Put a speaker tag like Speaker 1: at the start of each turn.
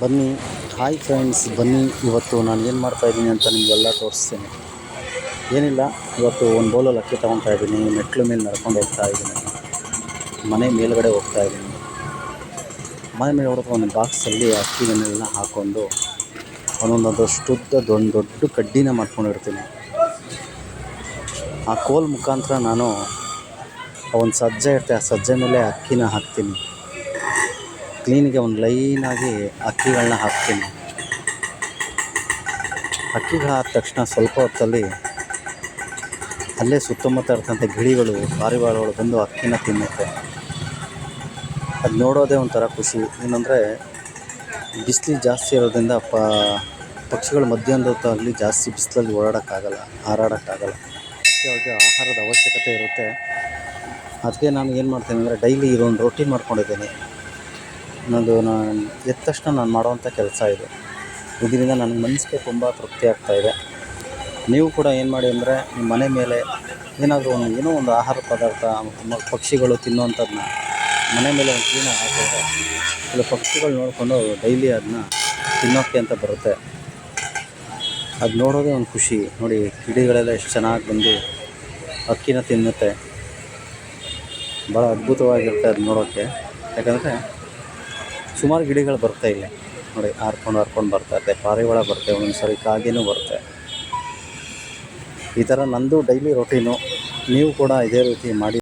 Speaker 1: ಬನ್ನಿ. Hi friends ಬನ್ನಿ. ಇವತ್ತು ನಾನು ಏನು ಮಾಡ್ತಾಯಿದ್ದೀನಿ ಅಂತ ನಿಮಗೆಲ್ಲ ತೋರಿಸ್ತೀನಿ. ಏನಿಲ್ಲ, ಇವತ್ತು ಒಂದು ಬೌಲಲ್ಲಿ ಅಕ್ಕಿ ತೊಗೊತಾ ಇದ್ದೀನಿ, ಮೆಟ್ಲು ಮೇಲೆ ನಡ್ಕೊಂಡು ಹೋಗ್ತಾ ಇದ್ದೀನಿ. ಮನೆ ಮೇಲುಗಡೆ ಹೋಗ್ತಾ ಇದ್ದೀನಿ. ಮನೆ ಮೇಲೆ ಹೊಡೆದು ಒಂದು ಬಾಕ್ಸಲ್ಲಿ ಅಕ್ಕಿಗಳನ್ನೆಲ್ಲ ಹಾಕ್ಕೊಂಡು ಒಂದೊಂದಷ್ಟು ದೊಡ್ಡ ದೊಡ್ಡ ಕಡ್ಡಿನ ಮಾಡ್ಕೊಂಡಿರ್ತೀನಿ. ಆ ಕೋಲ್ ಮುಖಾಂತರ ನಾನು ಒಂದು ಸಜ್ಜೆ ಇರುತ್ತೆ, ಆ ಸಜ್ಜೆ ಮೇಲೆ ಅಕ್ಕಿನ ಹಾಕ್ತೀನಿ. ಕ್ಲೀನಿಗೆ ಒಂದು ಲೈನಾಗಿ ಅಕ್ಕಿಗಳನ್ನ ಹಾಕ್ತೀನಿ. ಅಕ್ಕಿಗಳು ಹಾಕಿದ ತಕ್ಷಣ ಸ್ವಲ್ಪ ಹೊತ್ತಲ್ಲಿ ಅಲ್ಲೇ ಸುತ್ತಮುತ್ತ ಇರ್ತಂಥ ಗಿಳಿಗಳು, ಪಾರಿವಾಳಗಳು ಬಂದು ಅಕ್ಕಿನ ತಿನ್ನುತ್ತೆ. ಅದು ನೋಡೋದೇ ಒಂಥರ ಖುಷಿ. ಏನಂದರೆ ಬಿಸಿಲು ಜಾಸ್ತಿ ಇರೋದ್ರಿಂದ ಪ, ಪಕ್ಷಿಗಳು ಮಧ್ಯಾಹ್ನದ ಹೊತ್ತಾಗಲಿ ಜಾಸ್ತಿ ಬಿಸಿಲಲ್ಲಿ ಓಡಾಡೋಕ್ಕಾಗಲ್ಲ, ಹಾರಾಡೋಕ್ಕಾಗಲ್ಲ. ಅವ್ರಿಗೆ ಆಹಾರದ ಅವಶ್ಯಕತೆ ಇರುತ್ತೆ. ಅದಕ್ಕೆ ನಾನು ಏನು ಮಾಡ್ತೀನಿ ಅಂದರೆ ಡೈಲಿ ಇದೊಂದು ರೊಟೀನ್ ಮಾಡ್ಕೊಂಡಿದ್ದೀನಿ. ನನ್ನದು ನಾನು ಎದ್ದ ತಕ್ಷಣ ನಾನು ಮಾಡುವಂಥ ಕೆಲಸ ಇದು. ಇದರಿಂದ ನನ್ನ ಮನಸ್ಸಿಗೆ ತುಂಬ ತೃಪ್ತಿ ಆಗ್ತಾಯಿದೆ ನೀವು ಕೂಡ ಏನು ಮಾಡಿ ಅಂದರೆ ನಿಮ್ಮ ಮನೆ ಮೇಲೆ ಏನಾದರೂ ಒಂದು ಏನೋ ಒಂದು ಆಹಾರ ಪದಾರ್ಥ ಪಕ್ಷಿಗಳು ತಿನ್ನುವಂಥದ್ದನ್ನ ಮನೆ ಮೇಲೆ ಒಂದು ಕ್ಲೀನಾಗಿ ಹಾಕಿದ್ರೆ ಇಲ್ಲ ಪಕ್ಷಿಗಳು ನೋಡಿಕೊಂಡು ಡೈಲಿ ಅದನ್ನ ತಿನ್ನೋಕ್ಕೆ ಅಂತ ಬರುತ್ತೆ. ಅದು ನೋಡೋದೇ ಒಂದು ಖುಷಿ. ನೋಡಿ ಕಿಡಿಗಳೆಲ್ಲ ಎಷ್ಟು ಚೆನ್ನಾಗಿ ಬಂದು ಅಕ್ಕಿನ ತಿನ್ನುತ್ತೆ. ಭಾಳ ಅದ್ಭುತವಾಗಿರುತ್ತೆ ಅದು ನೋಡೋಕ್ಕೆ. ಯಾಕಂದರೆ ಸುಮಾರು ಗಿಳಿಗಳು ಬರ್ತಾ ಇಲ್ಲ ನೋಡಿ ಹಾರ್ಕೊಂಡು ಹಾರ್ಕೊಂಡು ಬರ್ತಾ ಇರುತ್ತೆ ಪಾರಿವಾಳ ಬರುತ್ತೆ ಒಂದೊಂದು ಸರಿ ಕಾಗೆನೂ ಬರುತ್ತೆ. ಈ ಥರ ನಂದು ಡೈಲಿ ರೊಟೀನು ನೀವು ಕೂಡ ಇದೇ ರೀತಿ ಮಾಡಿ